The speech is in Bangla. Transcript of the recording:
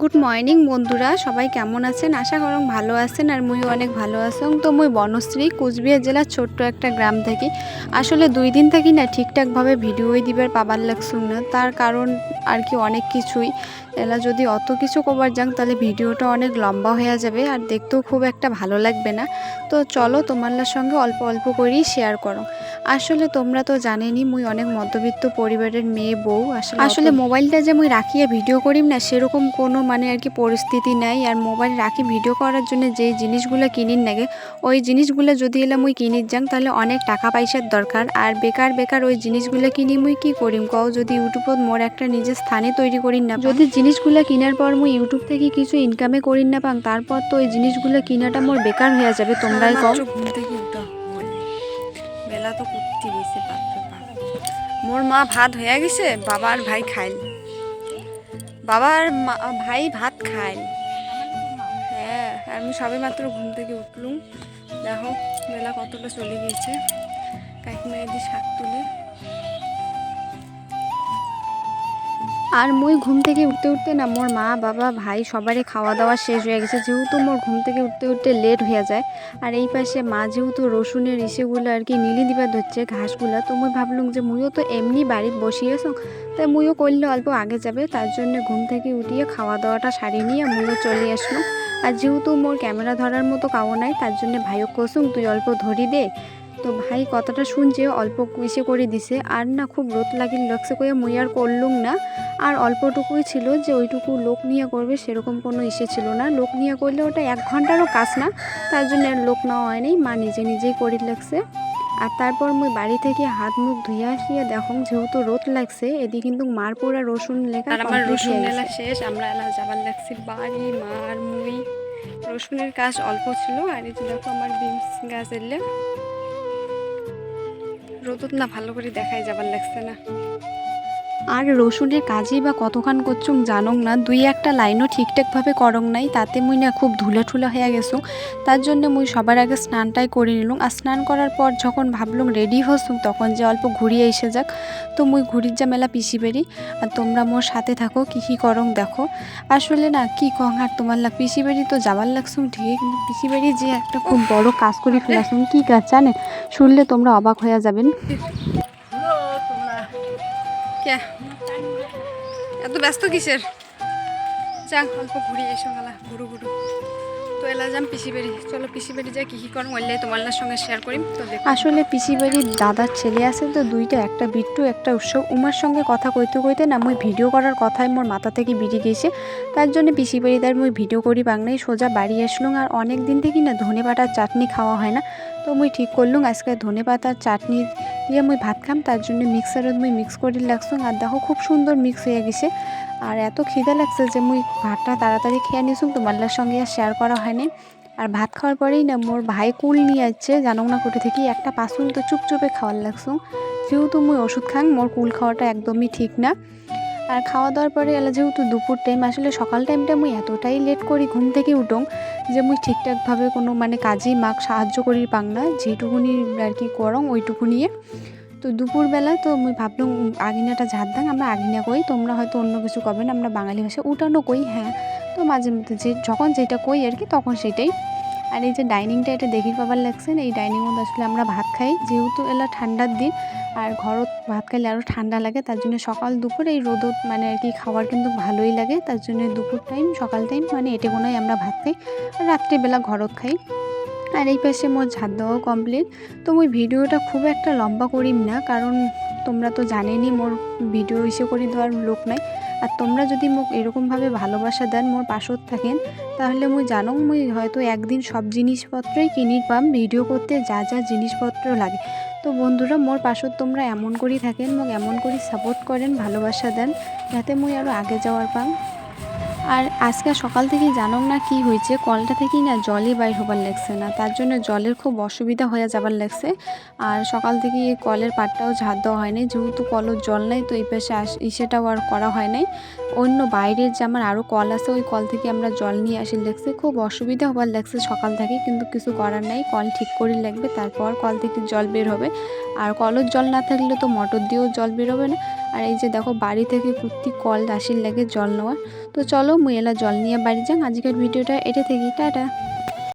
গুড মর্নিং বন্ধুরা, সবাই কেমন আছেন? আশা করং ভালো আছেন আর মুই অনেক ভালো আছেন তো মুই বনশ্রী, কুচবিহার জেলার ছোট্ট একটা গ্রাম থেকে। আসলে দুই দিন থাকি না ঠিকঠাকভাবে ভিডিওই দিবার পাবার লাগছুম না। তার কারণ আর কি অনেক কিছুই। এলা যদি অত কিছু কবার যান, তাহলে ভিডিওটা অনেক লম্বা হয়ে যাবে আর দেখতেও খুব একটা ভালো লাগবে না। তো চলো তোমার সঙ্গে অল্প অল্প করেই শেয়ার করো। আসলে তোমরা তো জানেনই মুই অনেক মধ্যবিত্ত পরিবারের মেয়ে বউ। আসলে আসলে মোবাইলটা যে মুই রাখিয়া ভিডিও করিম না সেরকম কোনো মানে আর কি পরিস্থিতি নাই। আর মোবাইল রাখি ভিডিও করার জন্য যে জিনিসগুলো কিনিন নাগে ওই জিনিসগুলো যদি এলা মুই কিনির যাং তাহলে অনেক টাকা পয়সার দরকার। আর বেকার বেকার ওই জিনিসগুলো কিনি মুই কি করিম কও? যদি ইউটিউবত মোর একটা নিজের স্থানে তৈরি করিন না যদি জিনিসগুলো কেনার পর মুই ইউটিউব থেকে কিছু ইনকামে করিন না পাং তারপর তো ওই জিনিসগুলো কিনাটা মোর বেকার হয়ে যাবে তোমরাই কও। বেলা তো করতে পাত্র মোর মা ভাত হয়ে গেছে বাবার ভাই খাইল। বাবার ভাই ভাত খাইল। হ্যাঁ আমি সবে মাত্র ঘুম থেকে উঠলুম। দেখো, বেলা কতটা চলে গিয়েছে। কাকিমা এদি শাক তুলে। আর মুই ঘুম থেকে উঠতে উঠতে না মোর মা, বাবা, ভাই সবারই খাওয়া দাওয়া শেষ হয়ে গেছে। যেহেতু মোর ঘুম থেকে উঠতে উঠতে লেট হয়ে যায় আর এই পাশে মা যেহেতু রসুনের ইসেগুলো আর কি নিলি দিবা ধরছে ঘাসগুলা তো মুই ভাবলুম যে মুইও তো এমনি বাড়িতে বসিয়েছ তাই মুইও করলে অল্প আগে যাবে, তার জন্য ঘুম থেকে উঠিয়ে খাওয়া দাওয়াটা সারিয়ে নিয়ে মুইও চলে আসলাম। আর যেহেতু মোর ক্যামেরা ধরার মতো কাও নাই, তার জন্য ভাইও কসুম তুই অল্প ধরি দে। তো ভাই কথাটা শুনছে অল্প ইসে করে দিছে। আর না খুব রোদ লাগিল লাগছে কয়ে মুই আর করলুম না। আর অল্পটুকুই ছিল যে ওইটুকু লোক নিয়ে করবে সেরকম কোনো ইসে ছিল না। লোক নিয়ে করলে ওটা এক ঘন্টারও কাজ না তার জন্য আর লোক নেওয়া হয়নি মা নিজে নিজেই করি লাগছে। আর তারপর মুই বাড়ি থেকে হাত মুখ ধুয়ে আসিয়া দেখো যেহেতু রোদ লাগছে এদিকে কিন্তু মার পোড়া রসুন লেখা আমার রসুন এলা শেষ আমরা এলা যাবার লাগছি বাড়ি মার মুই। রসুনের কাজ অল্প ছিল আর এই দেখো আমার বিমস গাছ এলে রোদত না ভালো করে দেখাই যাবার লাগছে না। আর রসুনের কাজেই বা কতখান করছুম জানং না। দুই একটা লাইনও ঠিকঠাকভাবে করং নাই, তাতে মুই না খুব ধুলা ঠুলা হয়ে গেছো। তার জন্য মুই সবার আগে স্নানটাই করে নিলুম আর স্নান করার পর যখন ভাবলুম রেডি হসুম তখন যে অল্প ঘুরিয়ে এসে যাক। তো মুই ঘুরির যা মেলা পিসি বেরি। আর তোমরা মোর সাথে থাকো, কি কি করং দেখো। আসলে না, কি কং আর তোমার লাগ পিসি বেরি তো যাবার লাগছুম ঠিকই, কিন্তু পিসি বেরি যে একটা খুব বড় কাজ করে ফেলাছুম কি কাজ জানেন শুনলে তোমরা অবাক হয়ে যাবেন। এত ব্যস্ত কিসের? যাক, অল্প ঘুরিয়ে এসো গেলা ঘুরু ঘুরু। তো এলা যাম পিসি বেরি চলো পিসি বেরি যাই, কি কি করুন ওইলে তোমার সঙ্গে শেয়ার করিম। তো আসলে পিসি বাড়ির দাদার ছেলে আছে তো, দুইটা, একটা বিট্টু, একটা উৎসব। উমার সঙ্গে কথা কইতে কইতে না, মুই ভিডিও করার কথাই মোর মাথা থেকে বেরিয়ে গেছে। তার জন্য পিসি বাড়ি তার মুই ভিডিও করি বাংলাই সোজা বাড়ি আসলুম আর অনেক দিন থেকে না ধনে পাতার চাটনি খাওয়া হয় না। তো মুই ঠিক করলুম আজকে ধনে পাতার চাটনি দিয়ে মুই ভাত খাম, তার জন্য মিক্সারত মুই মিক্স করে লাগছুন আর দেখো খুব সুন্দর মিক্স হয়ে গেছে। আর এত খিদে লাগছে যে মুই ভাতটা তাড়াতাড়ি খেয়ে নিছুম তোমার সঙ্গে আর শেয়ার করা হয়নি। আর ভাত খাওয়ার পরেই না মোর ভাই কুল নিয়ে আসছে, জানো না কোটে থেকে একটা পাসুন তো চুপচুপে খাওয়ার লাগছো। যেহেতু মুই ওষুধ খাং, মোর কুল খাওয়াটা একদমই ঠিক না। আর খাওয়া দাওয়ার পরে এলা যেহেতু দুপুর টাইম আসলে সকাল টাইমটা মুই এতটাই লেট করি ঘুম থেকে উঠং যে মুই ঠিকঠাকভাবে কোনো মানে কাজেই মাক সাহায্য করি পাং না। যেটুকুনি আর কি করং ওইটুকু নিয়ে। তো দুপুরবেলা তো মুই ভাবলাম আগিনাটা ঝাড় দাং, আমরা আগিনা কই, তোমরা হয়তো অন্য কিছু কবে না, আমরা বাঙালি ভাষায় উঠানো কই হ্যাঁ। তো মাঝে মধ্যে যে, যখন যেটা কই আর কি, তখন সেটাই আর এই যে ডাইনিংটা এটা দেখি পাবার লাগছে এই ডাইনিং মধ্যে আসলে আমরা ভাত খাই। যেহেতু এলা ঠান্ডার দিন, আর ঘরত ভাত খাইলে আরও ঠান্ডা লাগে, তার জন্য সকাল দুপুর এই রোদত মানে আর কি খাওয়ার কিন্তু ভালোই লাগে। তার জন্য দুপুর টাইম, সকাল টাইম মানে এটে কোনোই আমরা ভাত খাই, আর রাত্রিবেলা ঘরত খাই। আর এই পাশে মোর ঝাড় দেওয়াও কমপ্লিট তো ওই ভিডিওটা খুব একটা লম্বা করিম না, কারণ তোমরা তো জানেনি মোর ভিডিও ইসে করে দেওয়ার লোক নাই। আর তোমরা যদি মোক এরকমভাবে ভালোবাসা দেন, মোর পাশত থাকেন, তাহলে মুই জানো মুই হয়তো একদিন সব জিনিসপত্রই কিনি পাম ভিডিও করতে যা যা জিনিসপত্র লাগে। তো বন্ধুরা, মোর পাশত তোমরা এমন করেই থাকেন, মোক এমন করেই সাপোর্ট করেন, ভালোবাসা দেন, যাতে মুই আরও আগে যাওয়ার পাম। আর আজকে সকাল থেকে জানো না কি হয়েছে, কলটা থেকেই না জলই বাইর হবার লাগছে না, তার জন্য জলের খুব অসুবিধা হয়ে যাবার লাগছে। আর সকাল থেকে এই কলের পাটটাও ঝাড় দেওয়া হয়নি, যেহেতু কলের জল নাই তো এই পাশে আস ইসেটাও আর করা হয় নাই। অন্য বাইরের যে আমার আরও কল আছে, ওই কল থেকে আমরা জল নিয়ে আসি লাগছে খুব অসুবিধা হবার লাগছে সকাল থেকে, কিন্তু কিছু করার নাই। কল ঠিক করে লাগবে, তারপর কল থেকে জল বের হবে। আর কলের জল না থাকলে তো মটর দিয়েও জল বের হবে না। আর এই যে দেখো, বাড়ি থেকে কুর্তি কল আসির লাগে জল নেওয়ার তো চলো মুয়েলা জল নিয়ে বাড়ি যান আজকের ভিডিওটা এটা থেকেই, টাটা।